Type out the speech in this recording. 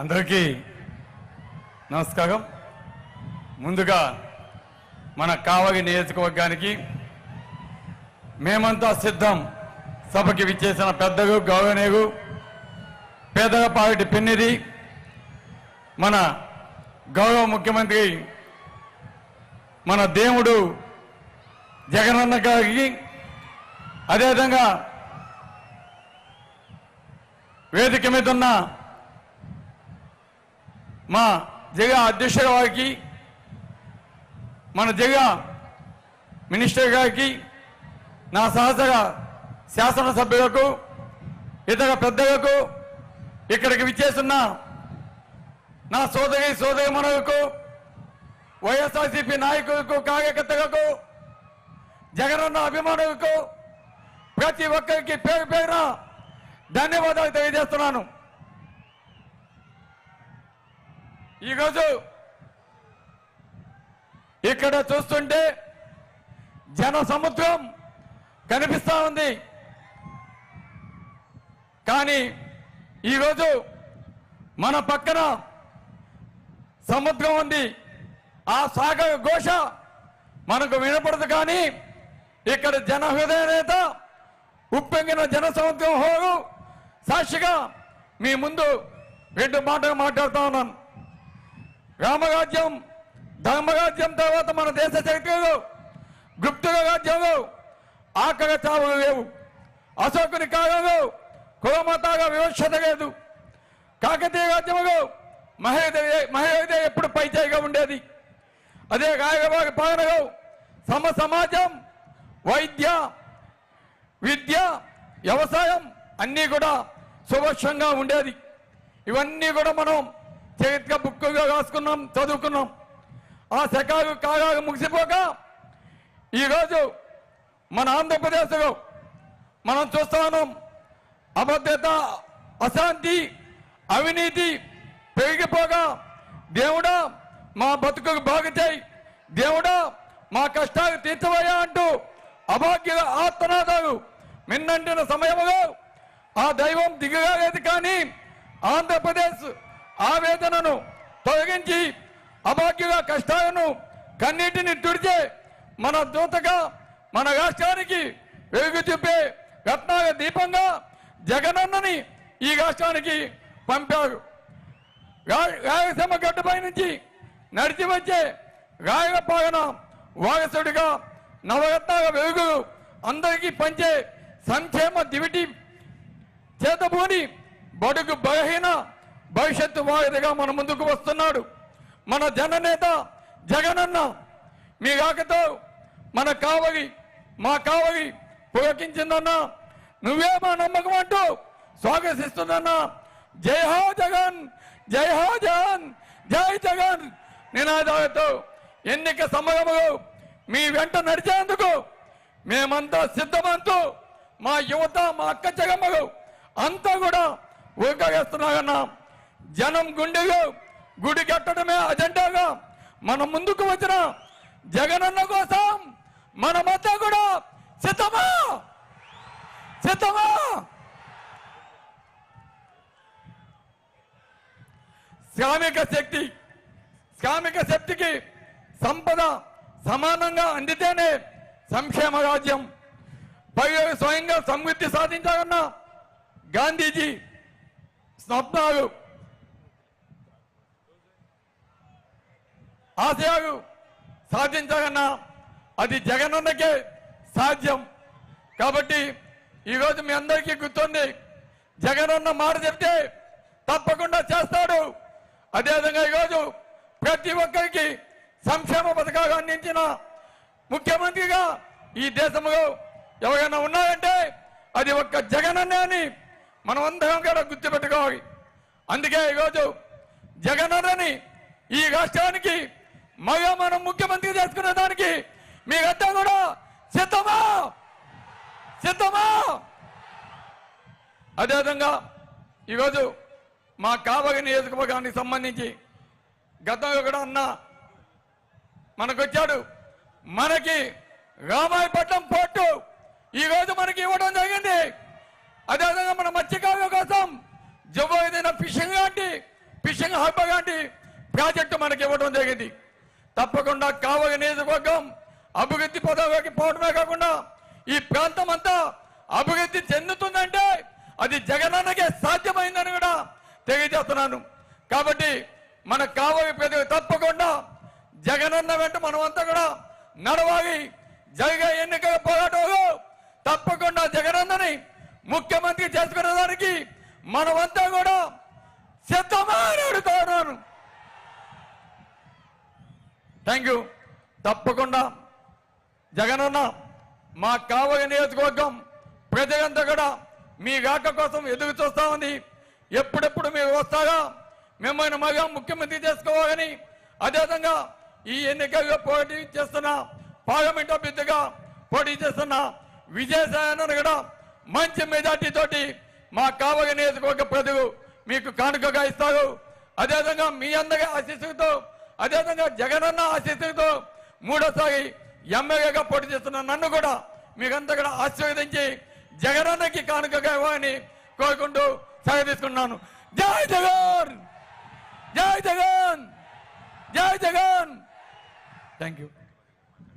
అందరికీ నమస్కారం. ముందుగా మన కావగి నియోజకవర్గానికి మేమంతా సిద్ధం. సభకి విచ్చేసిన పెద్దగు పేదల పేదలపాటి పిన్నిది మన గౌరవ ముఖ్యమంత్రి మన దేవుడు జగనన్న గారికి అదేవిధంగా వేదిక మీద ఉన్న మా జగ అధ్యక్షుల వారికి మన జగ మినిస్టర్ గారికి నా సహచర శాసనసభ్యులకు ఇతర పెద్దలకు ఇక్కడికి విచ్చేస్తున్న నా సోదరి సోదరి వైఎస్ఆర్సీపీ నాయకులకు కార్యకర్తలకు జగనన్న అభిమానులకు ప్రతి ఒక్కరికి పేరు పేరున ధన్యవాదాలు తెలియజేస్తున్నాను. ఈరోజు ఇక్కడ చూస్తుంటే జన సముద్రం కనిపిస్తా ఉంది. కానీ ఈరోజు మన పక్కన సముద్రం ఉంది. ఆ సాగర ఘోష మనకు వినపడదు కానీ ఇక్కడ జన హృదయ నేత జన సముద్రం హోరు సాక్షిగా మీ ముందు రెండు మాటలు మాట్లాడుతూ ఉన్నాను. రామరాజ్యం ధర్మరాజ్యం తర్వాత మన దేశ చరిత్రలో గుప్తుల రాజ్యంలో ఆకలి చావులు లేవు. అశోకుని కాలంలో కులమతాగా వివక్షత లేదు. కాకతీయ రాజ్యంలో మహేద మహేదయ ఎప్పుడు పైచేయిగా ఉండేది? అదే రాయబారి పాలనలో సమ సమాజం వైద్య విద్య వ్యవసాయం అన్నీ కూడా సుభక్షంగా ఉండేది. ఇవన్నీ కూడా మనం చరిత్ర చదువుగా రాసుకున్నాం చదువుకున్నాం. ఆ శకాలు కాగా ముగిసిపోక ఈరోజు మన ఆంధ్రప్రదేశ్లో మనం చూస్తా ఉన్నాం అశాంతి అవినీతి పెరిగిపోగా దేవుడా మా బతుకులు బాగు దేవుడా మా కష్టాలు తీర్చవయ్యా అంటూ అభాగ్య ఆత్మనాదాలు మిన్నంటిన సమయంలో ఆ దైవం దిగలేదు కానీ ఆంధ్రప్రదేశ్ ఆవేదనను తొలగించి అభాగ్యుల కష్టాలను కన్నీటిని తుడిచే మన దూతగా మన రాష్ట్రానికి వెలుగు చూపే రత్నాల దీపంగా జగనన్నని ఈ రాష్ట్రానికి పంపారు. రాయలసీమ గడ్డపై నుంచి నడిచి వచ్చే రాయల పాలన వారసుడిగా నవరత్నాల వెలుగు అందరికీ పంచే సంక్షేమ దివిటి చేతబూని బడుగు బలహీన భవిష్యత్తు వాయిదగా మన ముందుకు వస్తున్నాడు. మన జననేత జగనన్న మీ కాకతో మన కావలి మా కావలి పులకించిందన్నా నువ్వే మా నమ్మకం అంటూ స్వాగతిస్తున్నా జై హో జగన్ జై హో జగన్ జై జగన్. నినాదాలతో ఎన్నిక సమయములు మీ వెంట నడిచేందుకు మేమంతా సిద్ధమంతూ మా యువత మా అక్క జగమ్మలు అంతా కూడా ఊకవేస్తున్నారన్నా జనం గుండెగా గుడి కట్టడమే అజెండాగా. మన ముందుకు వచ్చిన జగనన్న కోసం మనమంతా కూడా సిద్ధమా? సిద్ధమా? శ్రామిక శక్తి శ్రామిక శక్తికి సంపద సమానంగా అందితేనే సంక్షేమ రాజ్యం. పైగా స్వయంగా సమృద్ధి సాధించాలన్న గాంధీజీ స్వప్నాలు ఆశయాలు సాధించాలన్నా అది జగనన్నకే సాధ్యం. కాబట్టి ఈరోజు మీ అందరికీ గుర్తుంది జగనన్న మాట చెప్తే తప్పకుండా చేస్తాడు. అదేవిధంగా ఈరోజు ప్రతి ఒక్కరికి సంక్షేమ పథకాలు అందించిన ముఖ్యమంత్రిగా ఈ దేశంలో ఎవరైనా ఉన్నారంటే అది ఒక్క జగనన్నే అని మనం అందరం కూడా గుర్తుపెట్టుకోవాలి. అందుకే ఈరోజు జగనన్నని ఈ రాష్ట్రానికి మగ మనం ముఖ్యమంత్రి చేసుకునే దానికి మీరంతా కూడా సిద్ధమా? సిద్ధమా? అదేవిధంగా ఈరోజు మా కావలి నియోజకవర్గానికి సంబంధించి గతంలో కూడా అన్న మనకొచ్చాడు. మనకి రామాయపట్నం పోర్టు ఈ రోజు మనకి ఇవ్వడం జరిగింది. అదేవిధంగా మన మత్స్యకారుల కోసం జబ్బు ఏదైనా ఫిషింగ్ లాంటి ఫిషింగ్ హబ్ లాంటి ప్రాజెక్టు మనకి ఇవ్వడం జరిగింది. తప్పకుండా కావగ నియోజకవర్గం అభివృద్ధి పదవికి పోవడమే కాకుండా ఈ ప్రాంతం అంతా అభివృద్ధి చెందుతుందంటే అది జగనన్నకే సాధ్యమైందని కూడా తెలియజేస్తున్నాను. కాబట్టి మన కావలి ప్రజలు తప్పకుండా జగనన్న వెంట మనమంతా కూడా నడవాలి. జరిగే ఎన్నికల పోరాటంలో తప్పకుండా జగనన్నని ముఖ్యమంత్రి చేసుకునే దానికి మనమంతా కూడా సిద్ధమని అడుగుతున్నాను. థ్యాంక్ యూ తప్పకుండా. జగనన్న మా కావలి నియోజకవర్గం ప్రజలంతా కూడా మీ రాక కోసం ఎదురు చూస్తా ఉంది ఎప్పుడెప్పుడు మీరు వస్తారా? మిమ్మల్ని మగా ముఖ్యమంత్రి చేసుకోవాలని అదేవిధంగా ఈ ఎన్నికల్లో పోటీ చేస్తున్న పార్లమెంట్ అభ్యర్థిగా పోటీ చేస్తున్న విజయసాయనను కూడా మంచి మెజార్టీతోటి మా కావలి నియోజకవర్గ ప్రజలు మీకు కానుకగా ఇస్తారు. అదేవిధంగా మీ అందరి ఆశీస్సులతో అదేవిధంగా జగనన్న ఆశీస్సులతో మూడోసారి ఎమ్మెల్యేగా పోటీ చేస్తున్న నన్ను కూడా మీకంతా కూడా ఆశీర్వదించి జగనన్నకి కానుకగా ఇవ్వని కోరుకుంటూ సెలవు తీసుకున్నాను. జై జగన్! జై జగన్! జై జగన్! Thank you.